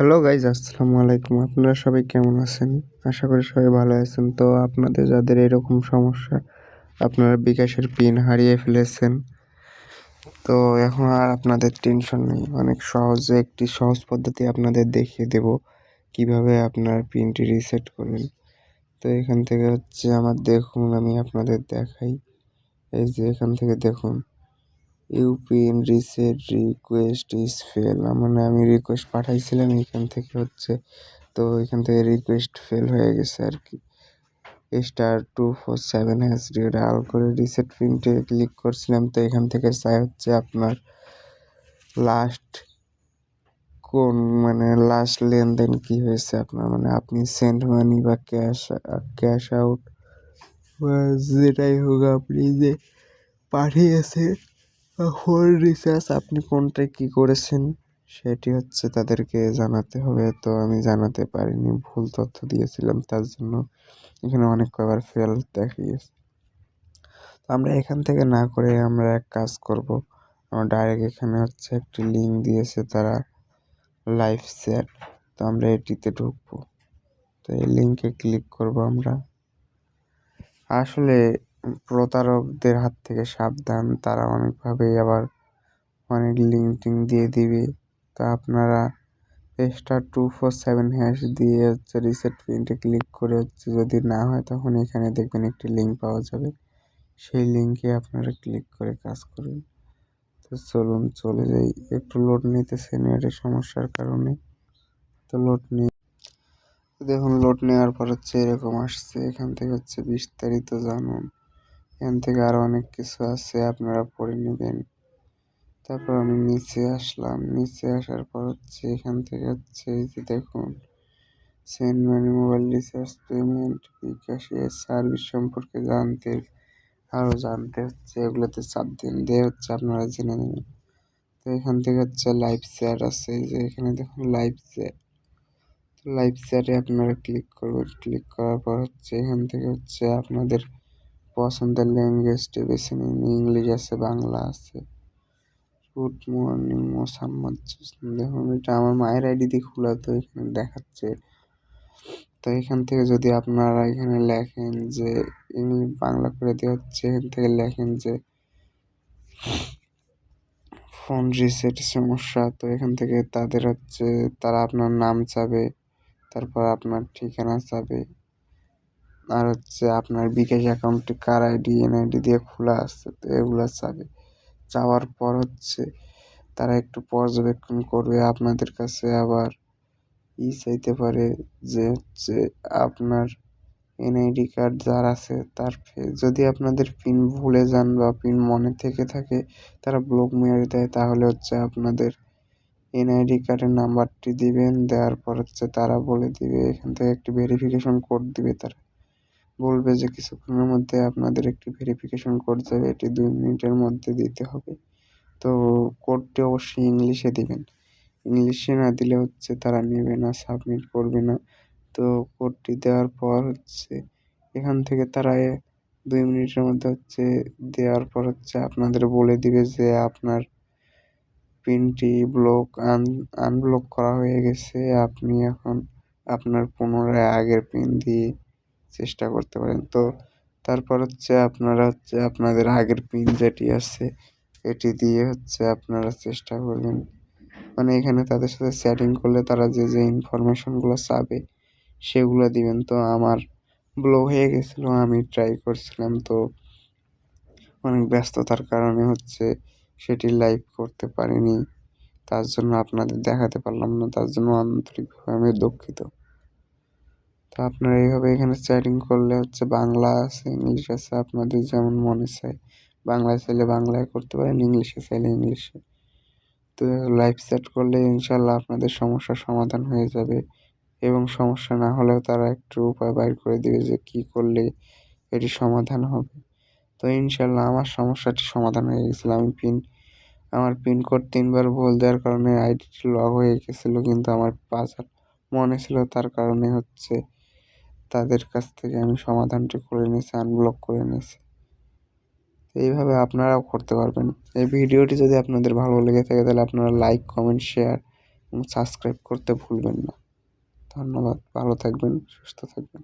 Hello guys আসসালামু আলাইকুম। আপনারা সবাই কেমন আছেন? আশা করি সবাই ভালো আছেন। তো আপনাদের, যাদের এরকম সমস্যা, আপনারা বিকাশের পিন হারিয়ে ফেলেছেন। তো এখন আর আপনাদের টেনশন নেই। অনেক সহজে একটি সহজ পদ্ধতি আপনাদের দেখিয়ে দেব। কীভাবে আপনার পিনটি রিসেট করবেন? তো এখান থেকে হচ্ছে আমার, দেখুন, আমি আপনাদের দেখাই। এই যে এখান থেকে দেখুন। UPN reset request is fail মানে আমি রিকোয়েস্ট পাঠাইছিলাম এখান থেকে হচ্ছে, তো এখান থেকে রিকোয়েস্ট ফেল হয়ে গেছে আর কি। Star two four seven hash dial করে রিসেট প্রিন্টে ক্লিক করছিলাম, তো এখান থেকে চাই হচ্ছে আপনার লাস্ট কোন মানে লাস্ট লেনদেন কি হয়েছে আপনার? মানে আপনি সেন্ড মানি বা ক্যাশ ক্যাশ আউট বা যেটাই হোক আপনি যে পাঠিয়েছে ফোন রিচার্জ আপনি কোনটায় কী করেছেন সেটি হচ্ছে তাদেরকে জানাতে হবে। তো আমি জানাতে পারিনি, ভুল তথ্য দিয়েছিলাম তার জন্য। এখানে অনেক কবার ফেল দেখিয়েছে তো আমরা এখান থেকে না করে আমরা এক কাজ করব। আমরা ডাইরেক্ট এখানে হচ্ছে একটি লিঙ্ক দিয়েছে তারা লাইভ চ্যাট তো আমরা এটিতে ঢুকবো। তো এই লিঙ্কে ক্লিক করব আমরা। আসলে প্রতারকদের হাত থেকে সাবধান, তারা অনেকভাবেই আবার অনেক লিঙ্ক টিঙ্ক দিয়ে দিবে। তো আপনারা star two four seven hash দিয়ে হচ্ছে রিসেট প্রিন্টে ক্লিক করে হচ্ছে যদি না হয় তখন এখানে দেখবেন একটি লিঙ্ক পাওয়া যাবে। সেই লিঙ্কে আপনারা ক্লিক করে কাজ করুন। তো চলুন, চলে যাই। একটু লোড নিতেছে নেটের সমস্যার কারণে। তো লোড নিয়ে দেখুন, লোড নেওয়ার পর হচ্ছে এরকম আসছে। এখান থেকে হচ্ছে বিস্তারিত জানুন। এখান থেকে আরও অনেক কিছু আছে, আপনারা পড়ে নেবেন। তারপর আমি নিচে আসলাম। নিচে আসার পর হচ্ছে এখান থেকে হচ্ছে এই যে দেখুন send money mobile recharge payment, বিকাশের সার্ভিস সম্পর্কে জানতে আরও জানতে হচ্ছে, এগুলোতে চাপ দিন দিয়ে হচ্ছে আপনারা জেনে নেবেন। তো এখান থেকে হচ্ছে লাইভ চ্যাট আছে যে এখানে দেখুন লাইভ চ্যাট তো লাইভ চ্যাটে আপনারা ক্লিক করবেন। ক্লিক করার পর হচ্ছে এখান থেকে হচ্ছে আপনাদের পছন্দের ল্যাঙ্গুয়েজটি বেছে নিন। ইংলিশ আছে, বাংলা আছে। গুড মর্নিং, মোসাম্মদ দেখুন এটা আমার মায়ের আইডি দিয়ে খোলা, তো এখানে দেখাচ্ছে। তো এখান থেকে যদি আপনারা এখানে লেখেন যে, ইংলিশ বাংলা করে দিয়ে হচ্ছে, এখান থেকে লেখেন যে, ফোন রিসেট সমস্যা, তো এখান থেকে তাদের হচ্ছে, তারা আপনার নাম চাবে, তারপর আপনার ঠিকানা চাবে। আর হচ্ছে আপনার বিকাশ অ্যাকাউন্টটি কার আইডি এনআইডি দিয়ে খোলা আছে, তো এগুলো চাবে। চাওয়ার পর হচ্ছে তারা একটু পর্যবেক্ষণ করবে, আপনাদের কাছে আবার ই চাইতে পারে যে হচ্ছে আপনার এনআইডি কার্ড যার আছে তার যদি আপনাদের পিন ভুলে যান বা পিন মনে থেকে থাকে, তারা ব্লক মেরে দেয়, তাহলে হচ্ছে আপনাদের এনআইডি কার্ডের নাম্বারটি দিবেন, দেওয়ার পর হচ্ছে তারা বলে দিবে, এখান থেকে একটি ভেরিফিকেশন কোড দিবে তারা। বলবে যে কিছুক্ষণের মধ্যে আপনাদের একটি ভেরিফিকেশন কোড যাবে, এটি দুই মিনিটের মধ্যে দিতে হবে। তো কোডটি অবশ্যই ইংলিশে দিবেন। ইংলিশে না দিলে হচ্ছে তারা নেবে না সাবমিট করবে না। তো কোডটি দেওয়ার পর হচ্ছে এখান থেকে তারা দুই মিনিটের মধ্যে হচ্ছে দেওয়ার পর হচ্ছে আপনাদের বলে দিবে যে আপনার পিনটি ব্লক আন আনব্লক করা হয়ে গেছে। আপনি এখন আপনার পুনরায় আগের পিন দিয়ে চেষ্টা করতে পারেন। তো তারপর হচ্ছে আপনারা হচ্ছে আপনাদের আগের পিন যেটি আছে, এটি দিয়ে হচ্ছে আপনারা চেষ্টা করবেন। মানে এখানে তাদের সাথে চ্যাটিং করলে তারা যে যে ইনফরমেশনগুলো চাবে, সেগুলো দিবেন। তো আমার ব্লো হয়ে গেছিল, আমি ট্রাই করছিলাম। তো অনেক ব্যস্ততার কারণে হচ্ছে সেটি লাইভ করতে পারিনি। তার জন্য আপনাদের দেখাতে পারলাম না। তার জন্য আন্তরিকভাবে আমি দুঃখিত। তো আপনারা এইভাবে এখানে চ্যাটিং করলে হচ্ছে বাংলা আছে, ইংলিশ আছে, আপনাদের যেমন মনে চায়। বাংলায় চাইলে বাংলায় করতে পারেন, ইংলিশে চাইলে ইংলিশে। তো লাইভ চ্যাট করলে ইনশাল্লাহ আপনাদের সমস্যার সমাধান হয়ে যাবে এবং সমস্যা না হলেও তারা একটু উপায় বাইর করে দেবে যে কী করলে এটি সমাধান হবে। তো ইনশাল্লাহ আমার সমস্যাটি সমাধান হয়ে গেছিল। আমি পিন আমার পিনকোড তিনবার ভুল দেওয়ার কারণে আইডিটি লগ হয়ে গেছিল, কিন্তু আমার পাসওয়ার্ড মনে ছিল তার কারণে হচ্ছে তাদের কাছ থেকে আমি সমাধানটি করে নিয়েছি আনব্লক করে নিয়েছি। এইভাবে আপনারাও করতে পারবেন। এই ভিডিওটি যদি আপনাদের ভালো লেগে থাকে, তাহলে আপনারা লাইক কমেন্ট শেয়ার এবং সাবস্ক্রাইব করতে ভুলবেন না। ধন্যবাদ, ভালো থাকবেন, সুস্থ থাকবেন।